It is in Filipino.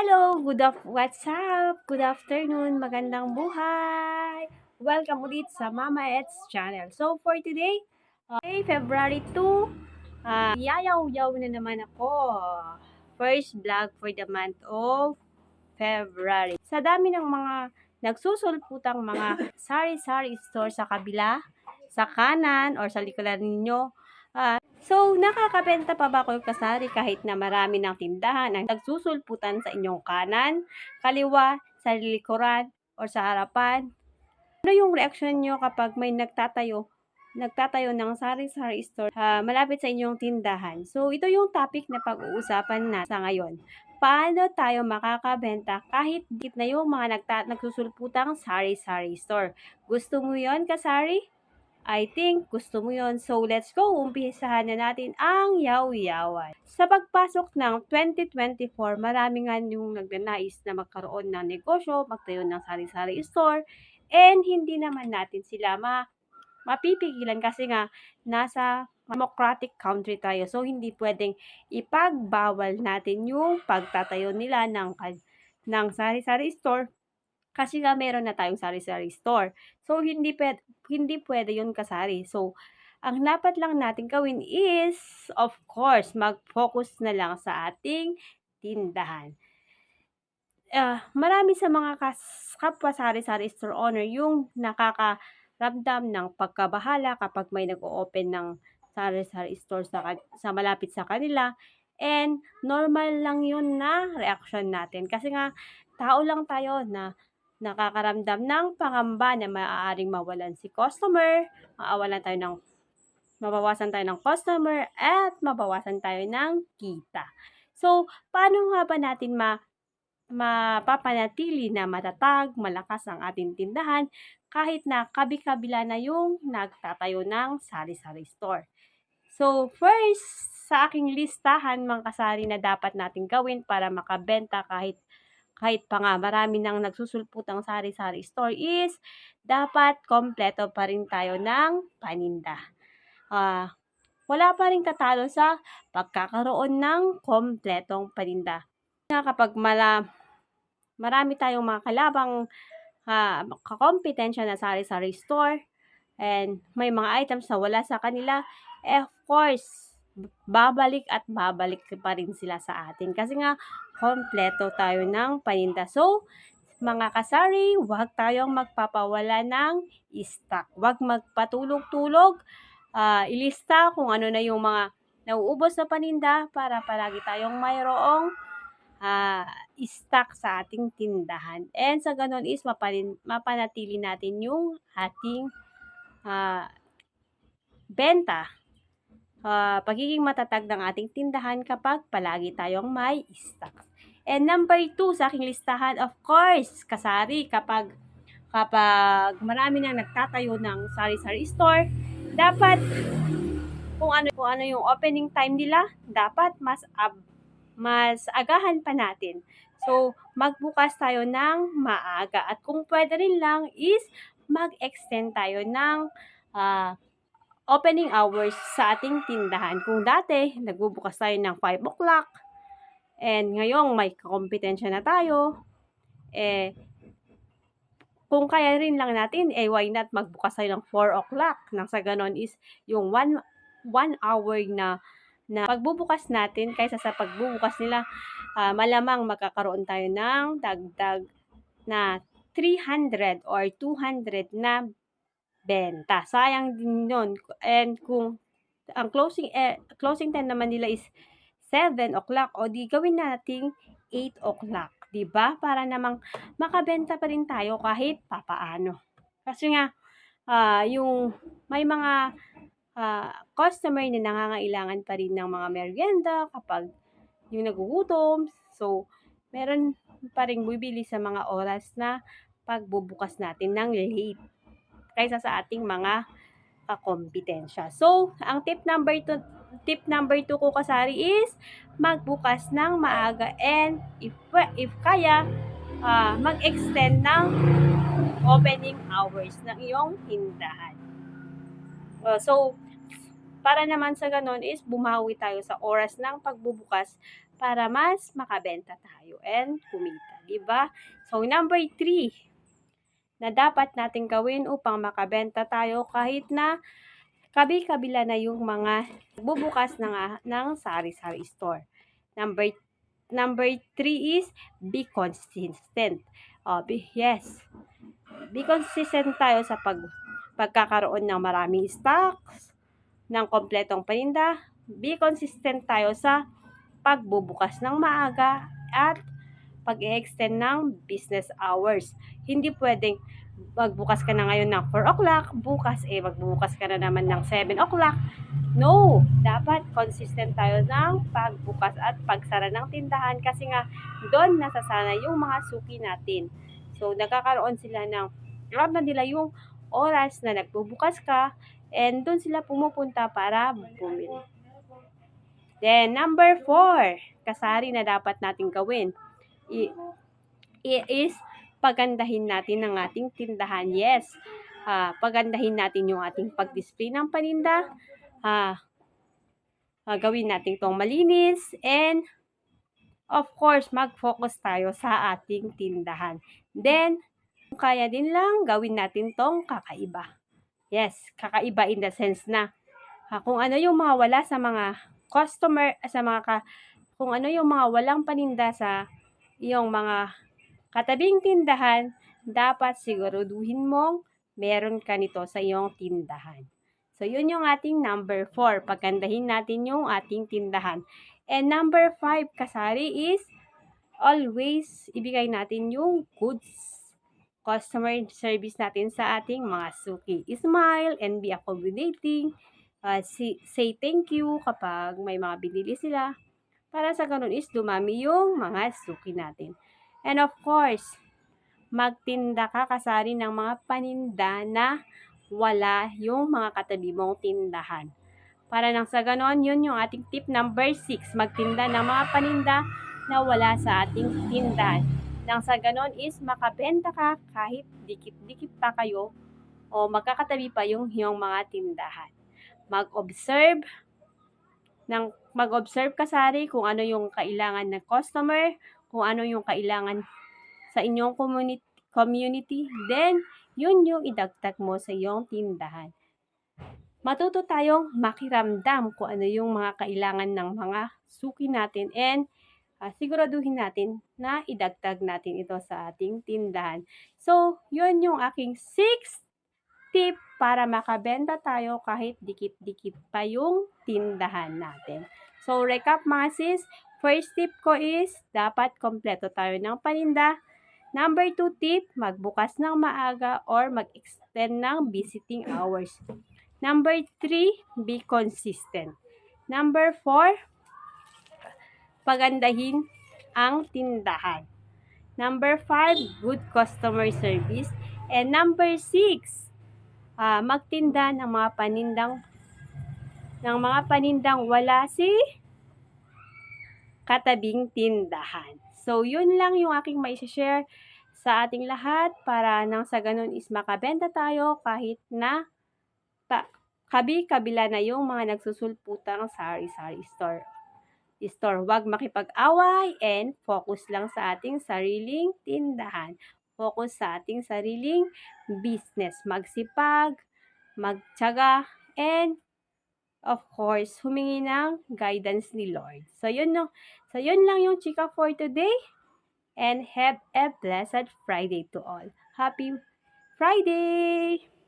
Hello, good af what's up? Good afternoon, magandang buhay. Welcome ulit sa Mama Eds channel. So for today, okay, February 2, ah yayaw-yaw na naman ako. First vlog for the month of February. Sa dami ng mga nagsusulputang mga sari-sari store sa kabila, sa kanan, or sa likuran ninyo, ah, So, nakakabenta pa ba kayo kasari kahit na marami ng tindahan ang nagsusulputan sa inyong kanan, kaliwa, sa likuran, or sa harapan? Ano yung reaksyon nyo kapag may nagtatayo, nagtatayo ng sari-sari store ah, malapit sa inyong tindahan? So, ito yung topic na pag-uusapan na sa ngayon. Paano tayo makakabenta kahit git na yung mga nagta- nagsusulputang sari-sari store? Gusto mo yon kasari? I think gusto mo yon. So, let's go. Umpisahan na natin ang yaw-yawan. Sa pagpasok ng 2024, marami nga yung nagnanais na magkaroon ng negosyo, magtayo ng sari-sari store, and hindi naman natin sila ma mapipigilan kasi nga nasa democratic country tayo. So, hindi pwedeng ipagbawal natin yung pagtatayo nila ng, ng sari-sari store kasi nga meron na tayong sari-sari store. So, hindi pwede, hindi pwede yun kasari. So, ang dapat lang natin gawin is, of course, mag-focus na lang sa ating tindahan. Uh, marami sa mga kas- kapwa sari-sari store owner yung nakakaramdam ng pagkabahala kapag may nag-open ng sari-sari store sa, sa malapit sa kanila. And normal lang yun na reaction natin. Kasi nga, tao lang tayo na nakakaramdam ng pangamba na maaaring mawalan si customer, maawalan tayo ng mabawasan tayo ng customer at mabawasan tayo ng kita. So, paano nga ba natin ma mapapanatili na matatag, malakas ang ating tindahan kahit na kabi-kabila na yung nagtatayo ng sari-sari store. So, first, sa aking listahan mga kasari na dapat natin gawin para makabenta kahit kahit pa nga marami nang nagsusulputang sari-sari store is dapat kompleto pa rin tayo ng paninda. Uh, wala pa rin tatalo sa pagkakaroon ng kompletong paninda. Kapag mala, marami tayong mga kalabang uh, kakompetensya na sari-sari store and may mga items na wala sa kanila, eh, of course, babalik at babalik pa rin sila sa atin. Kasi nga, kompleto tayo ng paninda. So, mga kasari, huwag tayong magpapawala ng stock. Huwag magpatulog-tulog. Uh, ilista kung ano na yung mga nauubos na paninda para palagi tayong mayroong uh, stock sa ating tindahan. And sa ganun is mapanin, mapanatili natin yung ating uh, benta uh, pagiging matatag ng ating tindahan kapag palagi tayong may stock. And number two sa aking listahan, of course, kasari kapag kapag marami nang nagtatayo ng sari-sari store, dapat kung ano kung ano yung opening time nila, dapat mas ab, mas agahan pa natin. So, magbukas tayo ng maaga at kung pwede rin lang is mag-extend tayo ng uh, opening hours sa ating tindahan. Kung dati, nagbubukas tayo ng 5 o'clock, and ngayong may kompetensya na tayo, eh, kung kaya rin lang natin, eh, why not magbukas tayo ng 4 o'clock? Nang sa ganon is, yung 1 one hour na na pagbubukas natin kaysa sa pagbubukas nila uh, malamang magkakaroon tayo ng dagdag na 300 or 200 na benta. Sayang din yun. And kung ang closing eh, closing time naman nila is 7 o'clock o di gawin nating 8 o'clock. 'di ba? Para namang makabenta pa rin tayo kahit papaano. Kasi nga uh, yung may mga uh, customer na nangangailangan pa rin ng mga merienda kapag yung nagugutom. So, meron pa rin bibili sa mga oras na pagbubukas natin ng late kaysa sa ating mga kakompetensya. So, ang tip number 2 tip number 2 ko kasari is magbukas ng maaga and if if kaya uh, mag-extend ng opening hours ng iyong tindahan. Uh, so, para naman sa ganon is bumawi tayo sa oras ng pagbubukas para mas makabenta tayo and kumita, di ba? So, number three, na dapat natin gawin upang makabenta tayo kahit na kabi-kabila na yung mga bubukas ng, ng sari-sari store. Number number three is be consistent. Oh, be, yes. Be consistent tayo sa pag pagkakaroon ng maraming stocks, ng kompletong paninda. Be consistent tayo sa pagbubukas ng maaga at pag-extend ng business hours. Hindi pwedeng magbukas ka na ngayon ng 4 o'clock, bukas eh magbubukas ka na naman ng 7 o'clock. No, dapat consistent tayo ng pagbukas at pagsara ng tindahan kasi nga doon nasasana yung mga suki natin. So, nagkakaroon sila ng, alam na nila yung oras na nagbubukas ka and doon sila pumupunta para bumili. Then, number four, kasari na dapat natin gawin i- is pagandahin natin ang ating tindahan. Yes, ah, pagandahin natin yung ating pag-display ng paninda. Ah, ah, gawin natin itong malinis and of course, mag-focus tayo sa ating tindahan. Then, kaya din lang, gawin natin tong kakaiba. Yes, kakaiba in the sense na ah, kung ano yung mga wala sa mga customer, sa mga ka, kung ano yung mga walang paninda sa iyong mga katabing tindahan, dapat siguraduhin mong meron ka nito sa iyong tindahan. So, yun yung ating number 4. Pagandahin natin yung ating tindahan. And number 5, kasari is always ibigay natin yung goods customer service natin sa ating mga suki. Smile and be accommodating. Uh, say, say thank you kapag may mga binili sila. Para sa ganun is dumami yung mga suki natin. And of course, magtinda ka kasari ng mga paninda na wala yung mga katabi mong tindahan. Para nang sa ganon, yun yung ating tip number 6. Magtinda ng mga paninda na wala sa ating tindahan. Nang sa ganon is makabenta ka kahit dikit-dikit pa kayo o magkakatabi pa yung iyong mga tindahan. Mag-observe ng mag-observe ka sari kung ano yung kailangan ng customer, kung ano yung kailangan sa inyong community, community, then yun yung idagdag mo sa iyong tindahan. Matuto tayong makiramdam kung ano yung mga kailangan ng mga suki natin and uh, siguraduhin natin na idagdag natin ito sa ating tindahan. So, yun yung aking 6 tip para makabenta tayo kahit dikit-dikit pa yung tindahan natin. So, recap mga sis, first tip ko is dapat kompleto tayo ng paninda. Number 2 tip, magbukas ng maaga or mag-extend ng visiting hours. Number 3, be consistent. Number 4, pagandahin ang tindahan. Number 5, good customer service. And number 6, uh, magtinda ng mga panindang ng mga panindang wala si katabing tindahan. So, yun lang yung aking may share sa ating lahat para nang sa ganun is makabenta tayo kahit na ta, kabi-kabila na yung mga nagsusulputang sari-sari store. Store, wag makipag-away and focus lang sa ating sariling tindahan. Focus sa ating sariling business. Magsipag, magtyaga, and of course, humingi ng guidance ni Lord. So, yun, no, so, yun lang yung chika for today. And have a blessed Friday to all. Happy Friday!